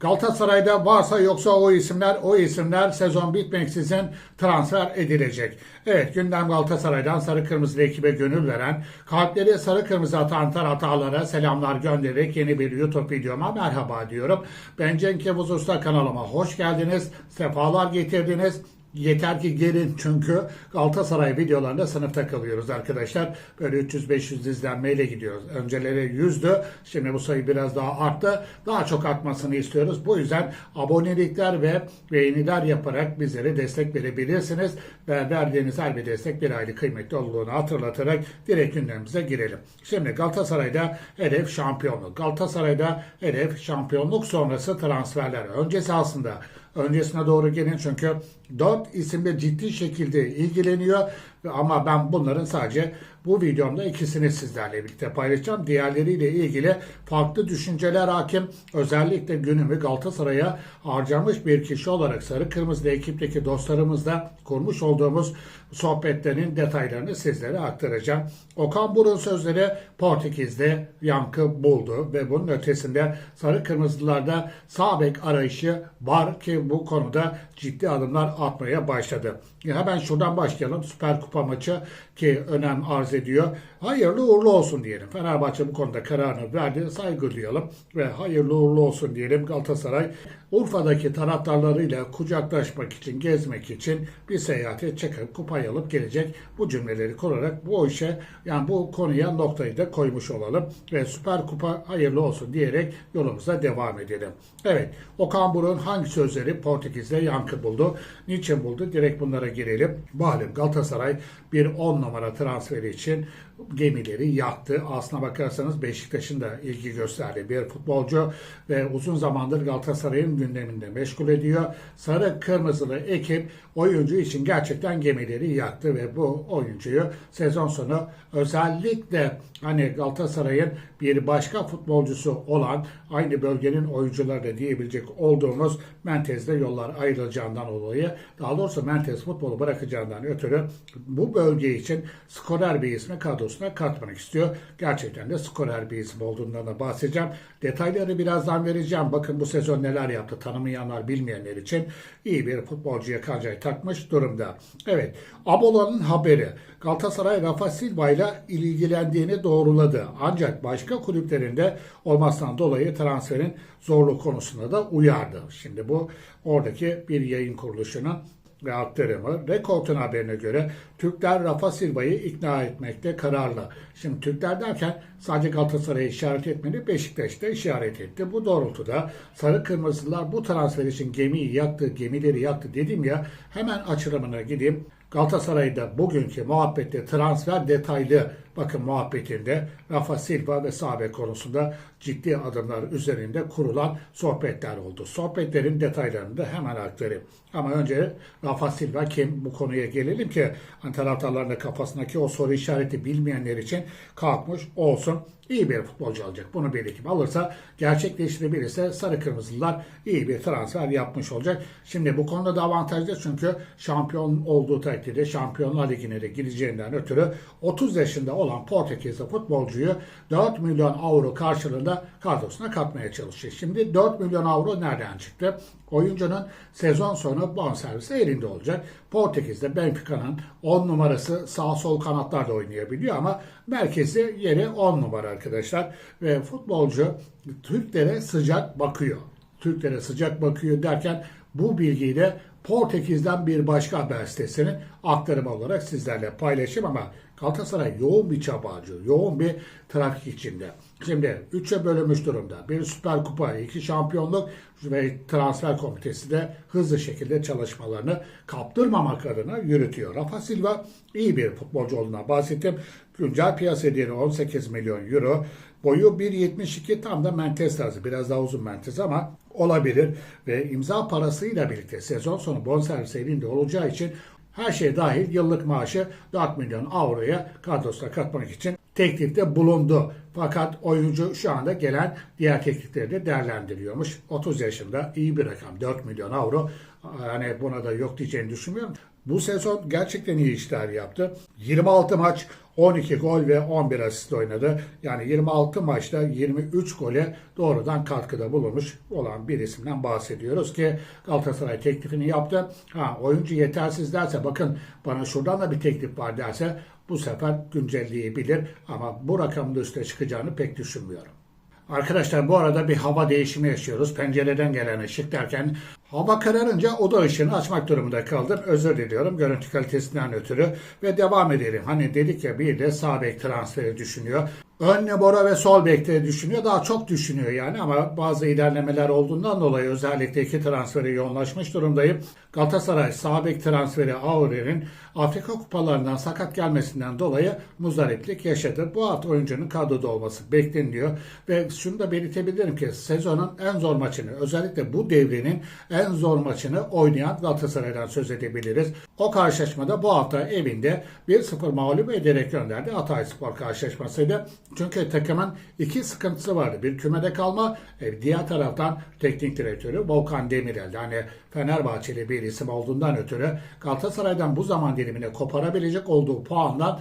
Galatasaray'da varsa yoksa o isimler, o isimler sezon bitmeksizin transfer edilecek. Evet gündem Galatasaray'dan sarı kırmızı ekibe gönül veren, kalpleri sarı kırmızı atan taraftarlara selamlar göndererek yeni bir YouTube videoma merhaba diyorum. Ben Cenk Yavuz Usta kanalıma hoş geldiniz, sefalar getirdiniz. Yeter ki gelin çünkü Galatasaray videolarında sınıfta kalıyoruz arkadaşlar. Böyle 300-500 izlenmeyle gidiyoruz. Önceleri 100'dü. Şimdi bu sayı biraz daha arttı. Daha çok artmasını istiyoruz. Bu yüzden abonelikler ve beğeniler yaparak bizlere destek verebilirsiniz. Ve verdiğiniz her bir destek bir aylık kıymetli olduğunu hatırlatarak direkt gündemimize girelim. Şimdi Galatasaray'da hedef şampiyonluk. Galatasaray'da hedef şampiyonluk sonrası transferler. Öncesi aslında öncesine doğru gelin. Çünkü 4 isimle ciddi şekilde ilgileniyor ama ben bunların sadece bu videomda ikisini sizlerle birlikte paylaşacağım. Diğerleriyle ilgili farklı düşünceler hakim. Özellikle günümü Galatasaray'a harcamış bir kişi olarak Sarı Kırmızı ekipteki dostlarımızla kurmuş olduğumuz sohbetlerin detaylarını sizlere aktaracağım. Okan Burun sözleri Portekiz'de yankı buldu ve bunun ötesinde Sarı Kırmızılarda sağ bek arayışı var ki bu konuda ciddi adımlar atmaya başladı. Hemen şuradan başlayalım. Süper Kupa maçı ki önem arz ediyor. Hayırlı uğurlu olsun diyelim. Fenerbahçe bu konuda kararını verdi. Saygı duyalım ve hayırlı uğurlu olsun diyelim. Galatasaray Urfa'daki taraftarlarıyla kucaklaşmak için, gezmek için bir seyahate çıkıp kupayı alıp gelecek. Bu cümleleri kurarak bu işe yani bu konuya noktayı da koymuş olalım ve Süper Kupa hayırlı olsun diyerek yolumuza devam edelim. Evet, Okan Buruk'un hangi sözleri Portekiz'de yankı buldu? Niçin buldu? Direkt bunlara girelim. Malum Galatasaray bir 10 numara transferi için gemileri yaktı. Aslına bakarsanız Beşiktaş'ın da ilgi gösterdiği bir futbolcu ve uzun zamandır Galatasaray'ın gündeminde meşgul ediyor. Sarı kırmızılı ekip oyuncu için gerçekten gemileri yaktı ve bu oyuncuyu sezon sonu özellikle hani Galatasaray'ın bir başka futbolcusu olan aynı bölgenin oyuncuları da diyebilecek olduğumuz Mentez'de yollar ayrılacağından dolayı daha doğrusu Mentez futbolu bırakacağından ötürü bu bölge için skorer bir kadrosuna katmak istiyor. Gerçekten de skorer bir isim olduğundan da bahsedeceğim. Detayları birazdan vereceğim. Bakın bu sezon neler yaptı tanımayanlar bilmeyenler için iyi bir futbolcuya kancayı takmış durumda. Evet Abola'nın haberi Galatasaray Rafa Silva ile ilgilendiğini doğruladı. Ancak başka kulüplerinde olmasından dolayı transferin zorluk konusunda da uyardı. Şimdi bu oradaki bir yayın kuruluşunun ve aktarımı. Rekort'un haberine göre Türkler Rafa Silva'yı ikna etmekte kararlı. Şimdi Türkler derken sadece Galatasaray'ı işaret etmedi, Beşiktaş'ta işaret etti. Bu doğrultuda Sarı Kırmızılar bu transfer için gemiyi yaktı, gemileri yaktı dedim ya hemen açılımına gideyim. Galatasaray'da bugünkü muhabbette transfer detaylı bakın muhabbetinde Rafa Silva ve Sabe konusunda ciddi adımlar üzerinde kurulan sohbetler oldu. Sohbetlerin detaylarını da hemen aktarayım. Ama önce Rafa Silva kim bu konuya gelelim ki hani taraftarların da kafasındaki o soru işareti bilmeyenler için kalkmış olsun. İyi bir futbolcu alacak. Bunu bir alırsa gerçekleştirebilirse sarı kırmızılar iyi bir transfer yapmış olacak. Şimdi bu konuda da avantajlı çünkü şampiyon olduğu takdirde Şampiyonlar Ligi'ne de gideceğinden ötürü 30 yaşında olan Portekizli futbolcuyu 4 milyon avro karşılığında kadrosuna katmaya çalışıyor. Şimdi 4 milyon avro nereden çıktı? Oyuncunun sezon sonu bonservisi elinde olacak. Portekiz'de Benfica'nın 10 numarası sağ sol kanatlarda oynayabiliyor ama merkezi yeri 10 numara arkadaşlar. Ve futbolcu Türklere sıcak bakıyor. Türklere sıcak bakıyor derken bu bilgiyi de Portekiz'den bir başka haber sitesinin aktarımı olarak sizlerle paylaşayım ama Galatasaray yoğun bir çaba harcıyor. Yoğun bir trafik içinde. Şimdi 3'e bölünmüş durumda. Bir Süper Kupa, iki şampiyonluk ve transfer komitesi de hızlı şekilde çalışmalarını kaptırmamak adına yürütüyor. Rafa Silva iyi bir futbolcu olduğuna bahsettim. Güncel piyasa değeri 18 milyon euro. Boyu 1.72 tam da Mentes tarzı. Biraz daha uzun Mentes ama olabilir. Ve imza parasıyla birlikte sezon sonu bonservis elinde olacağı için her şey dahil yıllık maaşı 4 milyon avroya kadrosuna katmak için teklifte bulundu. Fakat oyuncu şu anda gelen diğer teklifleri de değerlendiriyormuş. 30 yaşında iyi bir rakam 4 milyon avro. Yani buna da yok diyeceğini düşünmüyorum. Bu sezon gerçekten iyi işler yaptı. 26 maç 12 gol ve 11 asist oynadı. Yani 26 maçta 23 gole doğrudan katkıda bulunmuş olan bir isimden bahsediyoruz ki Galatasaray teklifini yaptı. Ha oyuncu yetersiz derse bakın bana şuradan da bir teklif var derse bu sefer güncelleyebilir ama bu rakamın üstüne çıkacağını pek düşünmüyorum. Arkadaşlar bu arada bir hava değişimi yaşıyoruz. Pencereden gelen ışık derken hava kararınca oda ışığını açmak durumunda kaldım. Özür diliyorum görüntü kalitesinden ötürü ve devam edelim. Hani dedik ya bir de sağ bek transferi düşünüyor. Ön Nebora ve sol bekte düşünüyor. Daha çok düşünüyor yani ama bazı ilerlemeler olduğundan dolayı özellikle iki transferi yoğunlaşmış durumdayım. Galatasaray sağ bek transferi Aurer'in Afrika kupalarından sakat gelmesinden dolayı muzdariplik yaşadı. Bu hafta oyuncunun kadroda olması bekleniliyor ve şunu da belirtebilirim ki sezonun en zor maçını özellikle bu devrenin en zor maçını oynayan Galatasaray'dan söz edebiliriz. O karşılaşmada bu hafta evinde 1-0 mağlup ederek gönderdi Hatay Spor karşılaşmasıydı. Çünkü takımın iki sıkıntısı vardı. Bir kümede kalma, e, diğer taraftan teknik direktörü Volkan Demirel. Yani Fenerbahçeli bir isim olduğundan ötürü Galatasaray'dan bu zaman dilimine koparabilecek olduğu puandan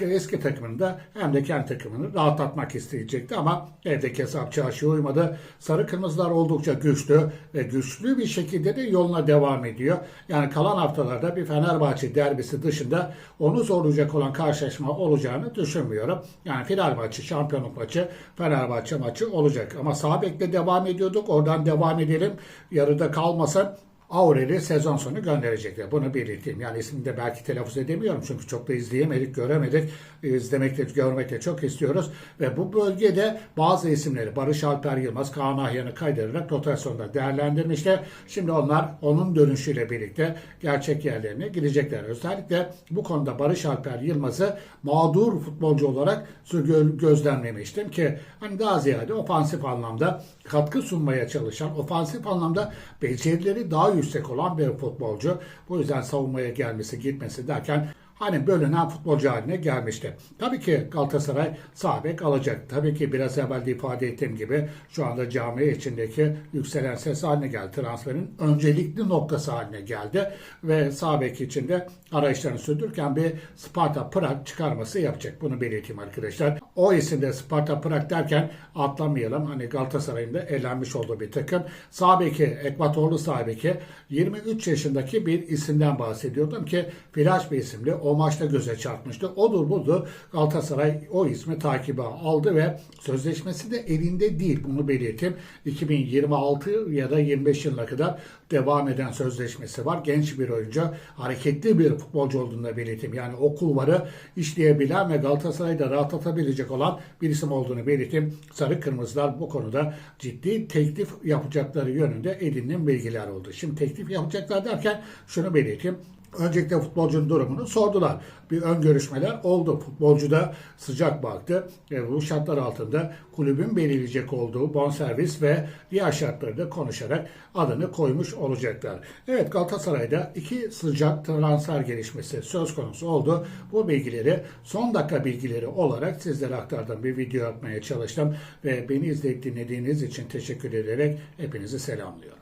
eski takımında hem de kendi takımını rahatlatmak isteyecekti ama evdeki hesap çarşıya uymadı. Sarı kırmızılar oldukça güçlü ve güçlü bir şekilde de yoluna devam ediyor. Yani kalan haftalarda bir Fenerbahçe derbisi dışında onu zorlayacak olan karşılaşma olacağını düşünmüyorum. Yani final maçı, şampiyonluk maçı, Fenerbahçe maçı olacak. Ama sağ bekle devam ediyorduk. Oradan devam edelim. Yarıda kalmasın. Aurel'i sezon sonu gönderecekler. Bunu belirteyim. Yani ismini de belki telaffuz edemiyorum çünkü çok da izleyemedik, göremedik. İzlemek de, görmek de çok istiyoruz. Ve bu bölgede bazı isimleri Barış Alper Yılmaz, Kaan Ahyan'ı kaydırarak rotasyonda değerlendirmişler. Şimdi onlar onun dönüşüyle birlikte gerçek yerlerine gidecekler. Özellikle bu konuda Barış Alper Yılmaz'ı mağdur futbolcu olarak gö- gözlemlemiştim ki hani daha ziyade ofansif anlamda katkı sunmaya çalışan, ofansif anlamda becerileri daha yüksek olan bir futbolcu. Bu yüzden savunmaya gelmesi, gitmesi derken hani bölünen futbolcu haline gelmişti. Tabii ki Galatasaray sağ alacak. Tabii ki biraz evvel de ifade ettiğim gibi şu anda cami içindeki yükselen ses haline geldi. Transferin öncelikli noktası haline geldi ve sağ içinde arayışlarını sürdürürken bir Sparta Prag çıkarması yapacak. Bunu belirteyim arkadaşlar. O isimde Sparta Prag derken atlamayalım. Hani Galatasaray'ın da elenmiş olduğu bir takım. Sağ beki, Ekvatorlu sağ beki 23 yaşındaki bir isimden bahsediyordum ki flash bir isimli. O maçta göze çarpmıştı. Odur budur Galatasaray o ismi takibe aldı ve sözleşmesi de elinde değil. Bunu belirteyim. 2026 ya da 25 yılına kadar devam eden sözleşmesi var. Genç bir oyuncu, hareketli bir futbolcu olduğunu belirteyim. Yani o kulvarı işleyebilen ve Galatasaray'da rahatlatabilecek olan bir isim olduğunu belirteyim. Sarı Kırmızılar bu konuda ciddi teklif yapacakları yönünde edinilen bilgiler oldu. Şimdi teklif yapacaklar derken şunu belirteyim. Öncelikle futbolcunun durumunu sordular. Bir ön görüşmeler oldu. Futbolcu da sıcak baktı. E, bu şartlar altında kulübün belirleyecek olduğu bonservis ve diğer şartları da konuşarak adını koymuş olacaklar. Evet Galatasaray'da iki sıcak transfer gelişmesi söz konusu oldu. Bu bilgileri son dakika bilgileri olarak sizlere aktardım. Bir video yapmaya çalıştım ve beni izleyip dinlediğiniz için teşekkür ederek hepinizi selamlıyorum.